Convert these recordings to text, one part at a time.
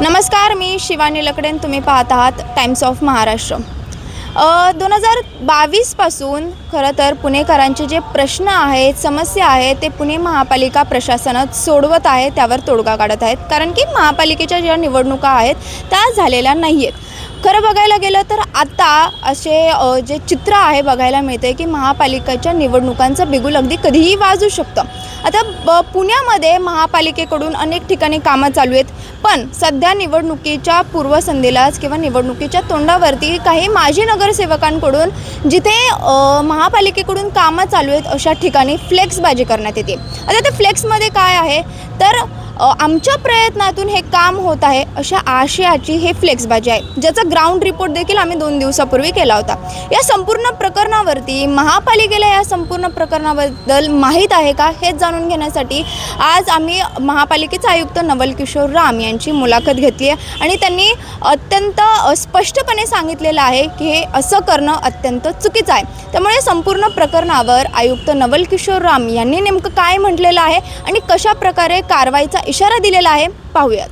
नमस्कार मी शिवानी लकडेन. तुम्ही पाहत आहात टाइम्स ऑफ महाराष्ट्र दोन हजार बावीसपासून खरं तर पुणेकरांचे जे प्रश्न आहेत समस्या आहेत ते पुणे महापालिका प्रशासनात सोडवत आहे त्यावर तोडगा काढत आहेत. कारण की महापालिकेच्या ज्या निवडणुका आहेत त्या झालेल्या नाही आहेत खरं बघायला गेलं तर आता असे जे चित्र आहे बघायला मिळते की महापालिकेच्या निवडणुकांचं बिगुल अगदी कधीही वाजू शकतं. आता ब पुण्यामध्ये महापालिकेकडून अनेक ठिकाणी कामं चालू आहेत. पण सध्या निवडणुकीच्या पूर्वसंध्येलाच किंवा निवडणुकीच्या तोंडावरती काही माजी नगरसेवकांकडून जिथे महापालिकेकडून कामं चालू आहेत अशा ठिकाणी फ्लेक्सबाजी करण्यात येते. आता त्या फ्लेक्समध्ये काय आहे? तर आमच्या प्रयत्नातून हे काम होत आहे अशा आशयाची हे फ्लेक्सबाजी आहे ज्याचा ग्राउंड रिपोर्ट देखील आम्ही दोन दिवसापूर्वी केला होता. या संपूर्ण प्रकरणावरती महापालिकेला या संपूर्ण प्रकरणाबद्दल माहीत आहे का हेच जाणून घेण्यासाठी आज आम्ही महापालिकेचे आयुक्त नवल किशोर राम यांची मुलाखत घेतली आहे आणि त्यांनी अत्यंत स्पष्टपणे सांगितलेलं आहे की हे असं करणं अत्यंत चुकीचं आहे. त्यामुळे संपूर्ण प्रकरणावर आयुक्त नवल किशोर राम यांनी नेमकं काय म्हटलेलं आहे आणि कशा प्रकारे कारवाईचा इशारा दिलेला आहे. पाहूयात.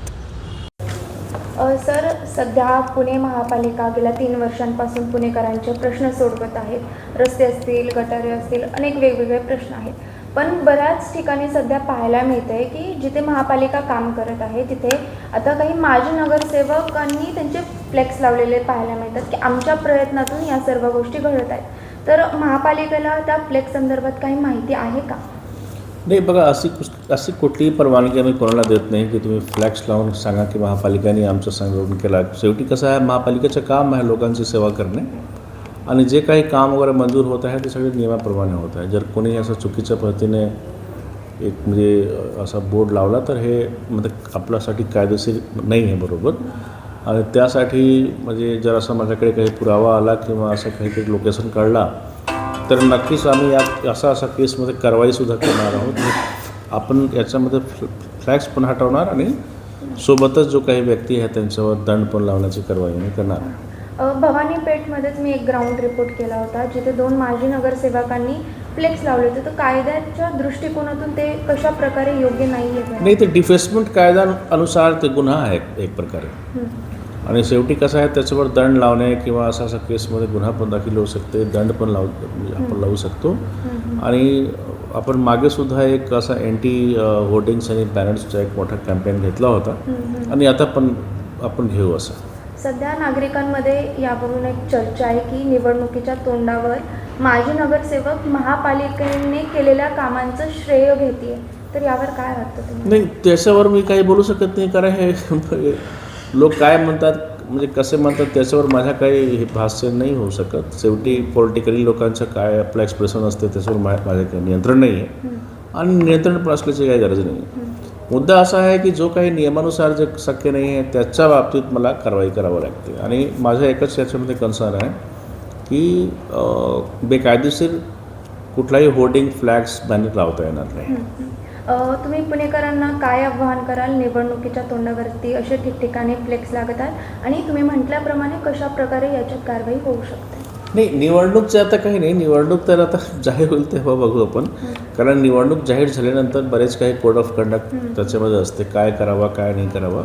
सर सध्या पुणे महापालिका गेल्या तीन वर्षांपासून पुणेकरांचे प्रश्न सोडवत आहेत. रस्ते असतील गटारे असतील अनेक वेगवेगळे प्रश्न आहेत. पण बऱ्याच ठिकाणी सध्या पाहायला मिळतं आहे की जिथे महापालिका काम करत आहे तिथे आता काही माजी नगरसेवकांनी त्यांचे फ्लेक्स लावलेले पाहायला मिळतात की आमच्या प्रयत्नातून या सर्व गोष्टी घडत आहेत. तर महापालिकेला त्या फ्लेक्स संदर्भात काही माहिती आहे का? नाही बघा अशी कुस- अशी कुठलीही परवानगी आम्ही कोणाला देत नाही की तुम्ही फ्लॅक्स लावून सांगा की महापालिकेने आमचं संरक्षण केला. शेवटी कसं आहे महापालिकेचं काम आहे लोकांची सेवा करणे आणि जे काही काम वगैरे मंजूर होत आहे ते सगळे नियमाप्रमाणे होत आहे. जर कोणी असं चुकीच्या पद्धतीने एक म्हणजे असा बोर्ड लावला तर हे म्हणजे आपल्यासाठी कायदेशीर नाही आहे बरोबर. आणि त्यासाठी म्हणजे जर असं माझ्याकडे काही पुरावा आला किंवा असं काहीतरी लोकेशन काढला तर नक्कीच आम्ही या असा असा केसमध्ये कारवाईसुद्धा करणार आहोत. आणि आपण याच्यामध्ये फ्ल फ्लॅक्स पण हटवणार आणि सोबतच जो काही व्यक्ती आहे त्यांच्यावर दंड पण लावण्याची कारवाई आम्ही करणार आहे अ, भवानी पेठमध्येच मी एक ग्राउंड रिपोर्ट केला होता जिथे दोन माजी नगरसेवकांनी फ्लेक्स लावले होते. तर कायद्याच्या दृष्टिकोनातून ते कशा प्रकारे योग्य नाही आहे नाही ते डिफेसमेंट कायद्यानुसार ते गुन्हा आहे एक प्रकारे. आणि शेवटी कसं आहे त्याच्यावर दंड लावणे किंवा असा असा केसमध्ये गुन्हा पण दाखल होऊ शकते दंड पण लावू म्हणजे आपण लावू शकतो. आणि आपण मागेसुद्धा एक असा अँटी होर्डिंग्स आणि बॅनर्सचा एक मोठा कॅम्पेन घेतला होता. आणि आता पण आपण घेऊ असं. सध्या नागरिकांमध्ये यावरून एक चर्चा आहे की निवडणुकीच्या तोंडावर माजी नगरसेवक महापालिकेने केलेल्या कामांचं श्रेय घेते तर यावर काय वाटतं नाही त्याच्यावर मी काही बोलू शकत नाही कारण हे लोक काय म्हणतात म्हणजे कसे म्हणतात त्याच्यावर माझ्या काही हे भाष्य नाही होऊ शकत. शेवटी पॉलिटिकली लोकांचं काय आपलं एक्सप्रेशन असते त्याच्यावर मा माझं काही नियंत्रण नाही आहे आणि नियंत्रण पण असल्याची काही गरज नाही आहे मुद्दा असा आहे की जो काही नियमानुसार जे शक्य नाही आहे त्याच्या बाबतीत मला कारवाई करावी लागते. आणि माझं एकच याच्यामध्ये कन्सर्न आहे की बेकायदेशीर कुठलाही होर्डिंग फ्लॅग्स बॅनर लावता येणार नाही. तुम्ही पुणेकरांना काय आव्हान कराल? निवडणुकीच्या तोंडावरती असे ठिकठिकाणी फ्लेक्स लागतात आणि तुम्ही म्हटल्याप्रमाणे कशा प्रकारे याच्यात कारवाई होऊ शकते? नाही निवडणूकचं आता काही नाही. निवडणूक तर आता जाहीर होईल तेव्हा बघू आपण. कारण निवडणूक जाहीर झाल्यानंतर बरेच काही कोड ऑफ कंडक्ट त्याच्यामध्ये असते. काय करावा काय नाही करावा.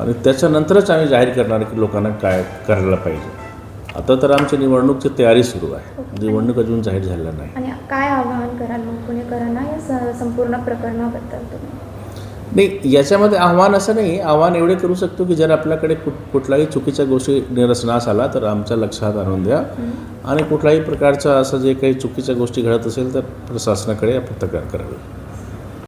आणि त्याच्यानंतरच आम्ही जाहीर करणार की लोकांना काय करायला पाहिजे. आता तर आमची निवडणूकची तयारी सुरू आहे. निवडणूक अजून जाहीर झालेला नाही. आणि काय आवाहन कराल मग? पुणेकरांना या स- संपूर्ण प्रकरणाबद्दल तुम्ही? नाही याच्यामध्ये आव्हान असं नाही. आव्हान एवढे करू शकतो की जर आपल्याकडे कुठ कुठलाही चुकीच्या गोष्टी निरसनास आला तर आमच्या लक्षात आणून द्या. आणि कुठल्याही प्रकारचं असं जे काही चुकीच्या गोष्टी घडत असेल तर प्रशासनाकडे आपण तक्रार करावी.